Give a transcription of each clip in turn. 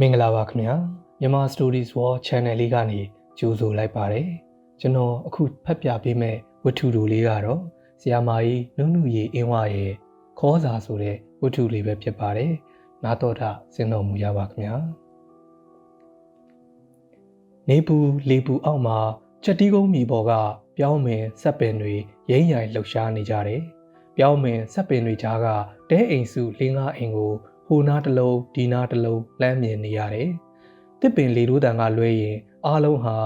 မင်္ဂလာပါခင်ဗျာမြန်မာ Stories World Channel လေးကနေကြိုဆိုလိုက်ပါတယ်ကျွန်တော်အခုဖတ်ပြပေးမယ့်ဝတ္ထုတူလေးကတော့ဆီယာမာကြီးနုနုရီအင်းဝရဲ့ခေါ်စာဆိုတဲ့ဝတ္ထုလေးပဲဖြစ်ပါတယ်နားတော်တာစဉ်းတော်မူရပါခင်ဗျာနေပူလေပူအောက်မှာချက်တီးကုန်းမြေပေါ်ကပြောင်းမင်ဆက်ပင်တွေရိမ့်ရိုင်လှုပ်ရှားနေကြတယ်ပြောင်းမင်ဆက်ပင်တွေကြားကတဲအိမ်စုလင်းကားအိမ်ကို ဟိုနားတစ်လုံးဒီနားတစ်လုံးလမ်းမြင်နေရတယ်။တစ်ပင်လေတို့တန်ကလွဲရင်အားလုံးဟာ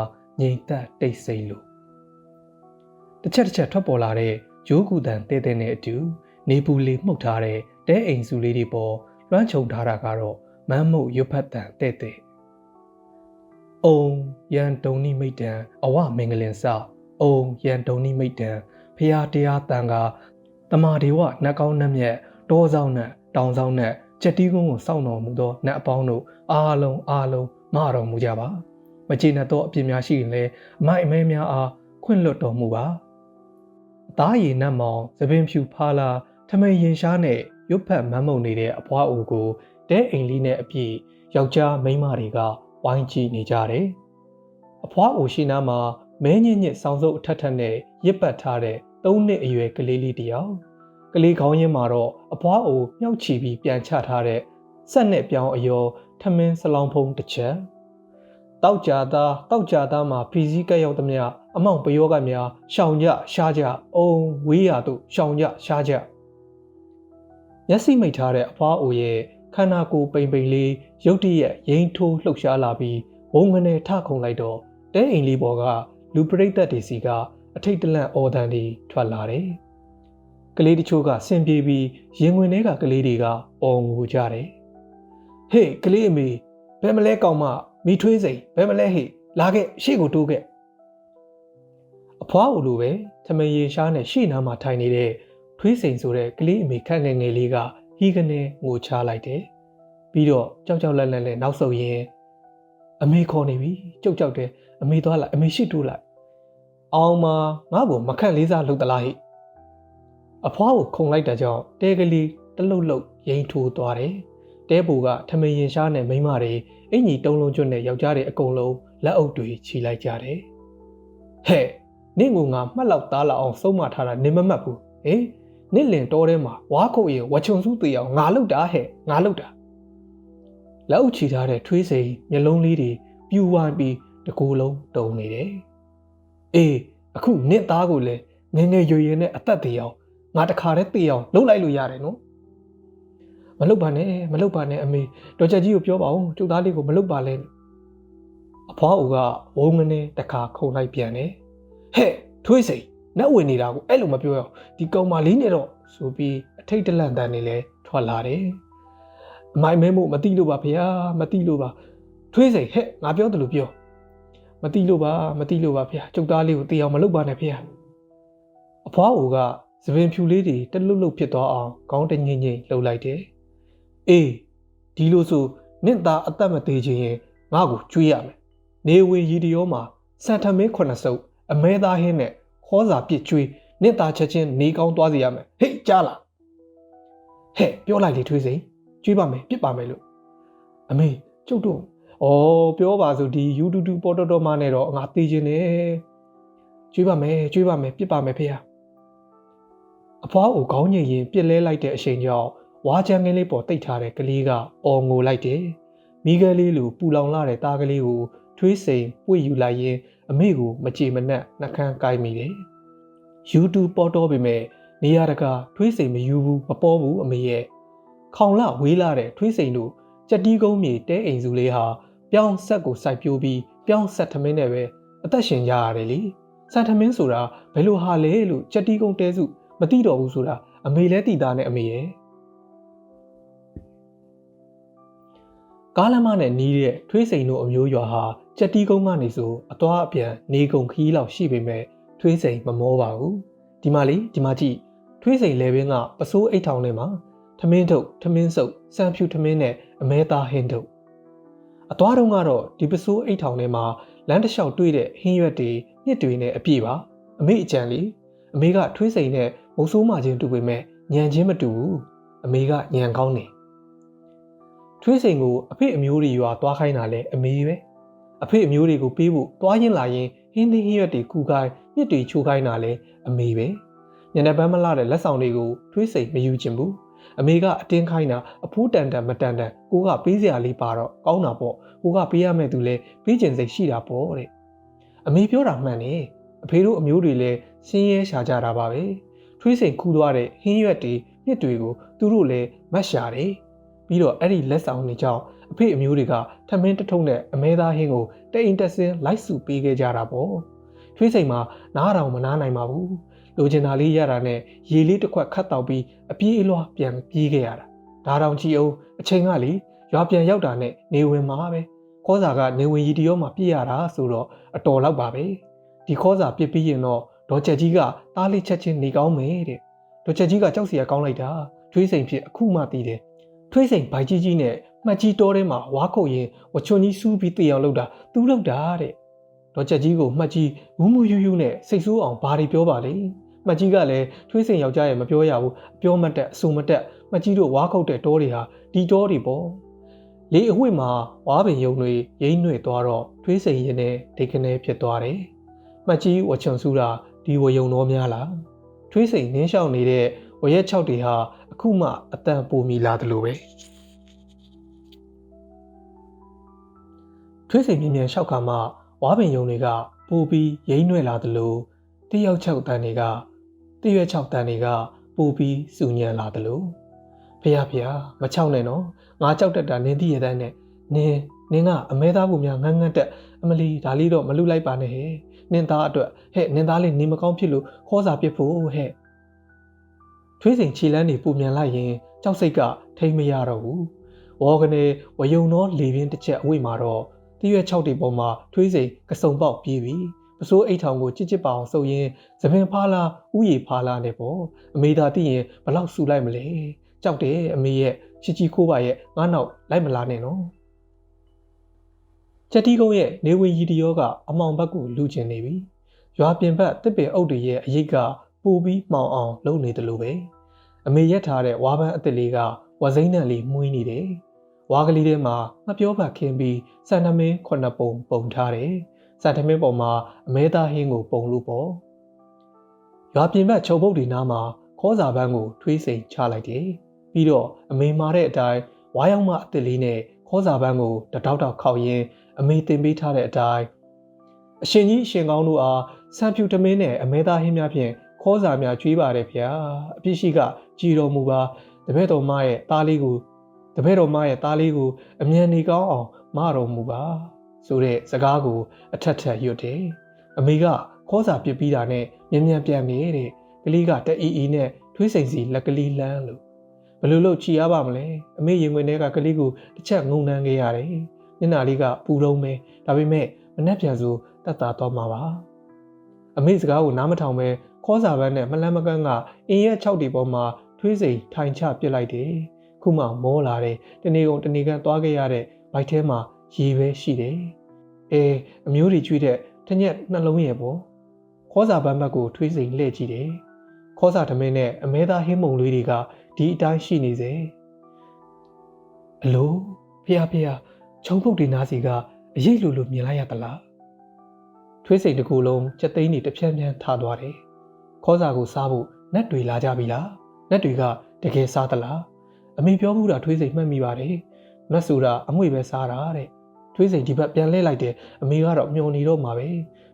ငြိမ်သက်တိတ်ဆိတ်လို့တစ်ချက်တစ်ချက်ထွက်ပေါ်လာတဲ့ရိုးကူတန်တဲတဲနဲ့အတူနေပူလေးမှုတ်ထားတဲ့တဲအိမ်စုလေးတွေပေါ်လွှမ်းခြုံထားတာကတော့မမ်းမှုတ်ရွတ်ဖတ်တန်တဲ့တဲ့အုံရန်တုံနိမိတ်တံအဝမင်္ဂလင်စအုံရန်တုံနိမိတ်တံဖရာတရားတန်ကတမာဒေဝနှက်ကောင်းနှက်မြက်တောဆောင်နဲ့တောင်ဆောင်နဲ့ ချက်တီးကုန်းကိုစောင့်တော်မူသောနတ်အပေါင်းတို့အားလုံးအားလုံးမတော်မူကြပါမကျေနပ်သောအပြစ်များရှိရင်လည်းအမိုက်အမဲများအားခွင့်လွတ်တော်မူပါအသားရည်နတ်မောင်သပင်ဖြူဖားလာထမိန်ရင်ရှားနဲ့ရွတ်ဖက်မမ်းမုံနေတဲ့အဖွားအိုကိုတဲအိမ်လေးနဲ့အပြည့်ယောက်ျားမိန်းမတွေကဝိုင်းကြည့်နေကြတယ်အဖွားအိုရှိနာမှာမဲညစ်ညစ်ဆောင်းစုပ်အထက်ထက်နဲ့ရစ်ပတ်ထားတဲ့သုံးနှစ်အရွယ်ကလေးလေးတစ်ယောက် ကလေးခေါင်းရင်းမှာတော့အဖွားအိုမြောက်ချီပြီးပြန်ချထားတဲ့ဆက်နဲ့ပြောင်းအယောထမင်းစလောင်းဖုံးတစ်ချက်တောက်ကြသားတောက်ကြသားမှာဖီစည်းကက်ရောက်သမျှအမောင်ပယောကများရှောင်ကြရှားကြအုံဝေးရတို့ရှောင်ကြရှားကြမျက်စိမိတ်ထားတဲ့အဖွားအိုရဲ့ခန္ဓာကိုယ်ပိန်ပိန်လေးရုတ်တရက်ရိမ့်ထိုးလှုပ်ရှားလာပြီးဘုံငနေထခုန်လိုက်တော့တဲအိမ်လေးပေါ်ကလူပရိသတ်တွေစီကအထိတ်တလန့်အော်တန်တွေထွက်လာတယ်။ ကလေးတချို့ကဆင်ပြေပြီးရင်ဝင်ထဲကကလေးတွေကအော်ငိုကြတယ်။ဟေးကလေးအမေဘယ်မလဲကောင်မမိထွေးစိန်ဘယ်မလဲဟေ့လာခဲ့ရှေ့ကိုတိုးခဲ့။အဖွားအိုလိုပဲထမရေရှားနဲ့ရှေ့နားမှာထိုင်နေတဲ့ထွေးစိန်ဆိုတဲ့ကလေးအမေခန့်ငယ်ငယ်လေးကဟီးကနေငိုချလိုက်တယ်။ပြီးတော့ကြောက်ကြောက်လန့်လန့်နဲ့နောက်ဆုတ်ရင်းအမေခေါ်နေပြီကြောက်ကြောက်တယ်အမေသွားလိုက်အမေရှိတိုးလိုက်အောင်မငါ့ကိုမခန့်လေးစားလှုပ်သလားဟိ အဖွားကိုခုံလိုက်တာကြောင့်တဲကလေးတလုတ်လုတ်ရင်ထိုးသွားတယ်တဲပူကထမင်းရင်ရှားနဲ့မိန်းမတွေအင်ကြီးတုံးလုံးကျွတ်နဲ့ယောက်ျားတွေအကုန်လုံးလက်အုပ်တွေခြိလိုက်ကြတယ်ဟဲ့နင့်ကငါမှတ်လောက်သားလောက်အောင်စုံမထားတာနေမမှတ်ဘူးဟေးနင့်လင်တော်ထဲမှာဝါခုတ်ရင်ဝချုံစုသေးအောင်ငါလုတ်တာဟဲ့ငါလုတ်တာလက်အုပ်ခြိထားတဲ့ထွေးစိန်မျက်လုံးလေးတွေပြူဝိုင်းပြီးတကူလုံးတုံနေတယ်အေးအခုနင့်သားကိုလည်းငငယ်ရွရွနဲ့အသက်သေးအောင် ငါတခါတည်းသေအောင်လှုပ်လိုက်လို့ရတယ်နော်မလှုပ်ပါနဲ့မလှုပ်ပါနဲ့အမေတော်ချက်ကြီးကိုပြောပါဦးကျုပ်သားလေးကိုမလှုပ်ပါလဲအဖွားအိုကဝုံငနေတခါခုန်လိုက်ပြန်တယ်ဟဲ့ထွေးစိန်နတ်ဝင်နေတာကိုအဲ့လိုမပြောရအောင်ဒီကောင်မလေးနဲ့တော့ဆိုပြီးအထိတ်တလန့်တန်နေလဲထွက်လာတယ်အမိုင်မဲမို့မတိလို့ပါဖေဟာမတိလို့ပါထွေးစိန်ဟဲ့ငါပြောတယ်လို့ပြောမတိလို့ပါမတိလို့ပါဖေဟာကျုပ်သားလေးကိုတေအောင်မလုပ်ပါနဲ့ဖေဟာအဖွားအိုက သပင်ဖြူလေးတွေတလွတ်လွတ်ဖြစ်သွားအောင်ခေါင်းတငိမ့်ငိမ့်လှုပ်လိုက်တယ်အေးဒီလိုဆိုနင့်သားအသက်မသေးခြင်းရင်ငါ့ကိုကျွေးရမယ်နေဝင်ရီဒီယောမှာစံထမင်းခုနှစ်စုပ်အမဲသားဟင်းနဲ့ခေါ်စာပစ်ကျွေးနင့်သားချက်ချင်းနေကောင်းသွားစေရမယ်ဟေ့ကြားလားဟဲ့ပြောလိုက်လေထွေးစိန်ကျွေးပါမယ်ပြစ်ပါမယ်လို့အမေကျုပ်တို့ဩပြောပါစို့ဒီ YouTube ပေါ်တော်တော်မနဲ့တော့ငါသိခြင်းနဲ့ကျွေးပါမယ်ကျွေးပါမယ်ပြစ်ပါမယ်ဖေဟာ အဖွားကိုခေါင်းညင်ရင်ပြစ်လဲလိုက်တဲ့အချိန်ကြောင့်ဝါချန်ကလေးပေါ်တိတ်ထားတဲ့ကလေးကအော်ငိုလိုက်တယ်မိကလေးလိုပူလောင်လာတဲ့သားကလေးကိုထွေးစိန်ပွေယူလိုက်ရင်အမေကိုမကြေမနက်နှကန်းကိုက်မိတယ် YouTube ပေါ်တော့ပေမဲ့နေရာတကာထွေးစိန်မယူဘူးမပေါ်ဘူးအမေရဲ့ခေါင်လဝေးလာတဲ့ထွေးစိန်တို့ကြက်တီးကုန်းမြေတဲအိမ်စုလေးဟာပြောင်းဆက်ကိုစိုက်ပျိုးပြီးပြောင်းဆက်ထမင်းနဲ့ပဲအသက်ရှင်ကြရတယ်လေစံထမင်းဆိုတာဘယ်လိုဟာလဲလို့ကြက်တီးကုန်းတဲစု မသိတော့ဘူးဆိုတာအမေလဲတည်တာနဲ့အမေရဲ့ကားလမ်းမနဲ့နီးတဲ့ထွေးစိန်တို့အမျိုးရွာဟာကြက်တီးကုန်းကနေဆိုအသွားအပြန်နေကုန်ခီးလောက်ရှိပေမဲ့ထွေးစိန်မမောပါဘူးဒီမှာလေဒီမှာကြည့်ထွေးစိန်လေဘင်းကပစိုးအိတ်ထောင်ထဲမှာထမင်းထုတ်ထမင်းစုပ်စံဖြူထမင်းနဲ့အမဲသားဟင်းထုတ်အသွားတုန်းကတော့ဒီပစိုးအိတ်ထောင်ထဲမှာလမ်းတစ်လျှောက်တွေ့တဲ့ဟင်းရွက်တွေညစ်တွေနဲ့အပြည့်ပါအမေအကြံလေအမေကထွေးစိန်နဲ့ မုတ်ဆိုးမချင်းတူပေမဲ့ညံချင်းမတူဘူးအမေကညံကောင်းတယ်ထွေးစိန်ကိုအဖေအမျိုးတွေရွာသွားခိုင်းတာလဲအမေပဲအဖေအမျိုးတွေကိုပေးဖို့သွားရင်လာရင်ဟင်းသီးဟင်းရွက်တွေကူခိုင်းမြစ်တွေချိုးခိုင်းတာလဲအမေပဲညနေပန်းမလာတဲ့လက်ဆောင်တွေကိုထွေးစိန်မယူချင်ဘူးအမေကအတင်းခိုင်းတာအဖိုးတန်တန်မတန်တန်ကိုကပေးစရာလေးပါတော့ကောင်းတာပေါ့ကိုကပေးရမယ့်သူလဲပေးကျင်စိတ်ရှိတာပေါ့တဲ့အမေပြောတာမှန်တယ်အဖေတို့အမျိုးတွေလဲစင်းရဲရှာကြတာပါပဲ ထွေးစိန်ခူးသွားတဲ့ဟင်းရွက်တွေမြစ်တွေကိုသူတို့လဲမတ်ရှာတယ်ပြီးတော့အဲ့ဒီလက်ဆောင်တွေကြောင့်အဖေအမျိုးတွေကထမင်းတထုံးနဲ့အမဲသားဟင်းကိုတအိမ်တက်စင်းလိုက်စုပေးခဲ့ကြတာပေါ့ထွေးစိန်မှာနားတော်မနားနိုင်ပါဘူးလိုချင်တာလေးရတာနဲ့ရေလေးတစ်ခွက်ခတ်တောက်ပြီးအပြေးအလွှာပြန်ပြေးခဲ့ရတာဒါတောင်ကြည့်အောင်အချိန်ကလေရွာပြန်ရောက်တာနဲ့နေဝင်မှာပဲခေါ်စာကနေဝင်ရီတရောမှာပြည့်ရတာဆိုတော့အတော်လောက်ပါပဲဒီခေါ်စာပြစ်ပြီးရင်တော့ ဒေါ်ချက်ကြီးကတားလေးချက်ချင်းနေကောင်းမယ်တဲ့ဒေါ်ချက်ကြီးကကြောက်စရာကောင်းလိုက်တာထွေးစိန်ဖြစ်အခုမှသိတယ်ထွေးစိန်ဘိုက်ကြီးကြီးနဲ့မှတ်ကြီးတောထဲမှာဝါခုတ်ရင်ဝချွန်ကြီးစူးပြီးတေအောင်လုပ်တာသူလုပ်တာတဲ့ဒေါ်ချက်ကြီးကိုမှတ်ကြီးမူးမူးယူးယူးနဲ့စိတ်ဆိုးအောင်ဘာတွေပြောပါလဲမှတ်ကြီးကလည်းထွေးစိန်ယောက်ျားရဲ့မပြောရဘူးအပြောမတက်အဆူမတက်မှတ်ကြီးတို့ဝါခုတ်တဲ့တောတွေဟာဒီတောတွေပေါ့လေအဝိမှာဝါပင်ယုံတွေရိမ့်နှွေသွားတော့ထွေးစိန်ရင်နဲ့ဒိတ်ကနေဖြစ်သွားတယ်မှတ်ကြီးဝချွန်စူးတာ ဒီဝယုံတော်များလားထွေးစိန်နင်းလျှောက်နေတဲ့ဝရက်6တွေဟာအခုမှအတန်ပူမီလာတယ်လို့ပဲထွေးစိန်မြင်မြန်လျှောက်ကမှဝါပင်ယုံတွေကပူပြီးရိမ့်နှွေလာတယ်လို့တယောက်6တန်တွေကတရွက်6တန်တွေကပူပြီးစူညံလာတယ်လို့ဖះဖះမချောက်နဲ့နော်ငါကြောက်တတ်တာနင်းသိရတဲ့နဲ့နင်းနင်းကအမဲသားကိုများငန်းငန်းတက်အမလီဒါလေးတော့မလူလိုက်ပါနဲ့ဟဲ့ နင်းသားအတွက်ဟဲ့နင်းသားလေးနေမကောင်းဖြစ်လို့ခေါ်စာပစ်ဖို့ဟဲ့ထွေးစိန်ခြေလန်းနေပူမြန်လိုက်ရင်ကြောက်စိတ်ကထိမ့်မရတော့ဘူးဝေါကနေဝယုံတော့လေပြင်းတစ်ချက်အဝိမှာတော့တရွက်6တီပေါ်မှာထွေးစိန်ကစုံပေါက်ပြေးပြီပစိုးအိတ်ထောင်ကိုကြစ်ကြစ်ပါအောင်စုပ်ရင်းသပင်ဖားလာဥယျေဖားလာနေပေါ့အမေသာသိရင်ဘလောက်ဆူလိုက်မလဲကြောက်တယ်အမေရဲ့ချီချီခိုးပါရဲ့ငါနောက်လိုက်မလာနဲ့နော် ချက်တီကုန်းရဲ့နေဝင်ရီတီယောကအမောင်ဘက်ကိုလူကျင်နေပြီရွာပြင်ဘက်တစ်ပင်အုပ်တွေရဲ့အရိတ်ကပူပြီးမှောင်အောင်လုပ်နေတယ်လို့ပဲအမေရက်ထားတဲ့ဝါပန်းအစ်စ်လေးကဝစိမ့်နံလေးမှုင်းနေတယ်ဝါကလေးထဲမှာမပြောပါခင်းပြီးစံနှမင်းခုနှစ်ပုံပုံထားတယ်စံသမင်းပေါ်မှာအမဲသားဟင်းကိုပုံလို့ပေါ့ရွာပြင်ဘက်ချုပ်ပုတ်ဒီနားမှာခေါ်စာပန်းကိုထွေးစိန်ချလိုက်တယ်ပြီးတော့အမေမာတဲ့အတိုင်းဝါရောက်မအစ်စ်လေးနဲ့ခေါ်စာပန်းကိုတတောက်တောက်ခောက်ရင်း အမေတင်ပေးထားတဲ့အတိုင်းအရှင်ကြီးအရှင်ကောင်းတို့အားစံဖြူတမင်းနဲ့အမဲသားဟင်းများဖြင့်ခေါ်စာများကျွေးပါတယ်ဗျာအပြစ်ရှိကကြည်တော်မူပါတပည့်တော်မရဲ့သားလေးကိုတပည့်တော်မရဲ့သားလေးကိုအမြန်နေကောင်းအောင်မတော်မူပါဆိုတဲ့စကားကိုအထက်ထက်ရွတ်တယ်အမေကခေါ်စာပြစ်ပြီးတာနဲ့မြန်မြန်ပြန်နေတဲ့ကလေးကတအီအီနဲ့ထွေးစိန်စီလက်ကလေးလန်းလို့ဘယ်လိုလုပ်ချီရပါမလဲအမေရင်ခွင်ထဲကကလေးကိုတစ်ချက်ငုံနှမ်းခဲ့ရတယ် မျက်နှာလေးကပူလုံးပဲဒါပေမဲ့မနှက်ပြန်ဆိုတတ်တာတော့မှာပါအမေစကားကိုနားမထောင်ပဲခေါ်စာပန်းနဲ့မလန်းမကန်းကအင်းရဲ့6တီပေါ်မှာထွေးစိန်ထိုင်ချပစ်လိုက်တယ်ခုမှမောလာတယ်တနေကုန်တနေကန်သွားခဲ့ရတဲ့ဘိုက်ထဲမှာရေပဲရှိတယ်အဲအမျိုးတွေကျွေးတဲ့တညက်နှလုံးရဲ့ပေါ့ခေါ်စာပန်းဘက်ကိုထွေးစိန်လှည့်ကြည့်တယ်ခေါ်စာသမင်းနဲ့အမဲသားဟင်းမုံလေးတွေကဒီအတိုင်းရှိနေစေအလိုဖះဖះ ချုံပုတ်ဒီနာစီကအရေးလိုလိုမြင်လိုက်ရသလားထွေးစိန်တစ်ခုလုံးစက်သိန်းတွေတစ်ဖြန်းဖြန်းထားသွားတယ်ခေါ်စာကိုစားဖို့နတ်တွေလာကြပြီလားနတ်တွေကတကယ်စားသလားအမေပြောမှုတာထွေးစိန်မှတ်မိပါတယ်နတ်ဆိုတာအမွေပဲစားတာတဲ့ထွေးစိန်ဒီဘက်ပြန်လှည့်လိုက်တယ်အမေကတော့မျောနေတော့မှာပဲ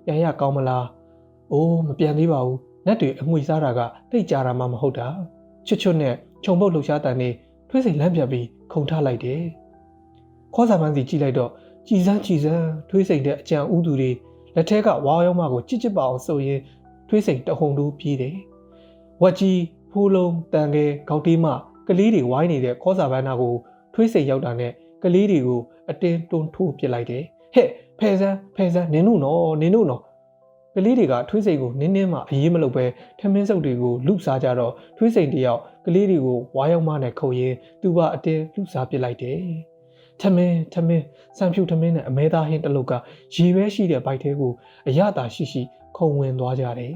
ပြန်ရကောင်းမလားအိုးမပြန်သေးပါဘူးနတ်တွေအငွေစားတာကတိတ်ကြတာမှမဟုတ်တာချွတ်ချွတ်နဲ့ခြုံပုတ်လှူရှားတန်နေထွေးစိန်လမ်းပြတ်ပြီးခုန်ထလိုက်တယ် ခေါ်စာပန်းစီကြည့်လိုက်တော့ကြည်စမ်းကြည်စမ်းထွေးစိန်တဲ့အကြံဥသူတွေလက်ထဲကဝါရောမကိုကြစ်ကြစ်ပါအောင်ဆိုရင်ထွေးစိန်တဟုန်တူးပြေးတယ်ဝက်ကြီးဖိုးလုံးတန်ငယ်ခေါက်တီးမကလေးတွေဝိုင်းနေတဲ့ခေါ်စာပန်းနာကိုထွေးစိန်ရောက်တာနဲ့ကလေးတွေကိုအတင်းတွန်းထိုးပစ်လိုက်တယ်ဟဲ့ဖဲစမ်းဖဲစမ်းနင်းတို့နော်နင်းတို့နော်ကလေးတွေကထွေးစိန်ကိုနင်းနင်းမှအရေးမလုပ်ပဲထမင်းစုပ်တွေကိုလူစားကြတော့ထွေးစိန်တယောက်ကလေးတွေကိုဝါရောက်မနဲ့ခုတ်ရင်းသူကအတင်းလူစားပစ်လိုက်တယ် ထမင်းထမင်းစံဖြူထမင်းနဲ့အမဲသားဟင်းတလုတ်ကရေပဲရှိတဲ့ဘိုက်သေးကိုအရသာရှိရှိခုံဝင်သွားကြတယ်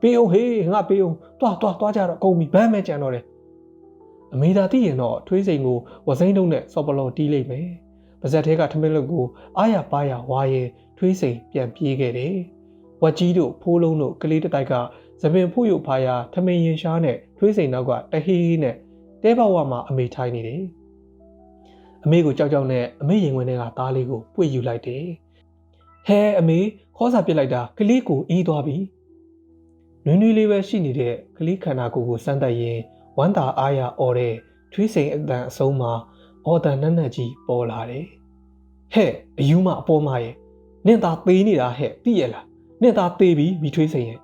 ပေးအောင်ဟေးငါပေးအောင်တွားတွားတွားကြတော့ကုန်ပြီဘမ်းမဲ့ကြံတော့တယ်အမေသာသိရင်တော့ထွေးစိန်ကိုဝစိမ့်တုံးနဲ့စော်ပလော်တီးလိုက်မယ်ပါဇက်ထဲကထမင်းလုတ်ကိုအားရပါးရဝါရင်ထွေးစိန်ပြန်ပြေးခဲ့တယ်ဝက်ကြီးတို့ဖိုးလုံးတို့ကလေးတစ်တိုက်ကသပင်ဖို့ရုပ်ဖားရထမင်းရင်ရှားနဲ့ထွေးစိန်နောက်ကတဟီးနဲ့တဲဘဝမှာအမေထိုင်နေတယ် အမေကိုကြောက်ကြောက်နဲ့အမေရင်ဝင်ထဲကသားလေးကိုပွေယူလိုက်တယ်ဟဲအမေခေါ်စာပစ်လိုက်တာကလေးကိုအေးသွားပြီနွေးနွေးလေးပဲရှိနေတဲ့ကလေးခန္ဓာကိုယ်ကိုစမ်းသပ်ရင်ဝမ်းသာအားရအော်တဲ့ထွေးစိန်အတန်အဆုံးမှာအော်တန်နက်နက်ကြီးပေါ်လာတယ်ဟဲ့အယူမအပေါ်မှာရဲ့နင့်သားသေးနေတာဟဲ့သိရလားနင့်သားသေးပြီမိထွေးစိန်ရဲ့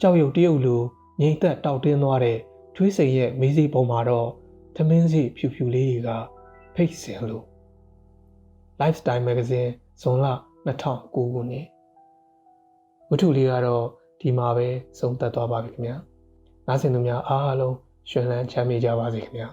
ကြောက်ရွံ့တရုပ်လိုငိမ့်သက်တောက်တင်းသွားတဲ့ထွေးစိန်ရဲ့မေးစိပုံမှာတော့ သမင်းစီဖြူဖြူလေးတွေကဖိတ်စင်လို့ Lifestyle Magazine ဇွန်လ2009ခုနှစ်ဝတ္ထုလေးကတော့ဒီမှာပဲဆုံးသက်သွားပါပြီခင်ဗျာနားဆင်သူများအားလုံးရှင်လန်းချမ်းမြေ့ကြပါစေခင်ဗျာ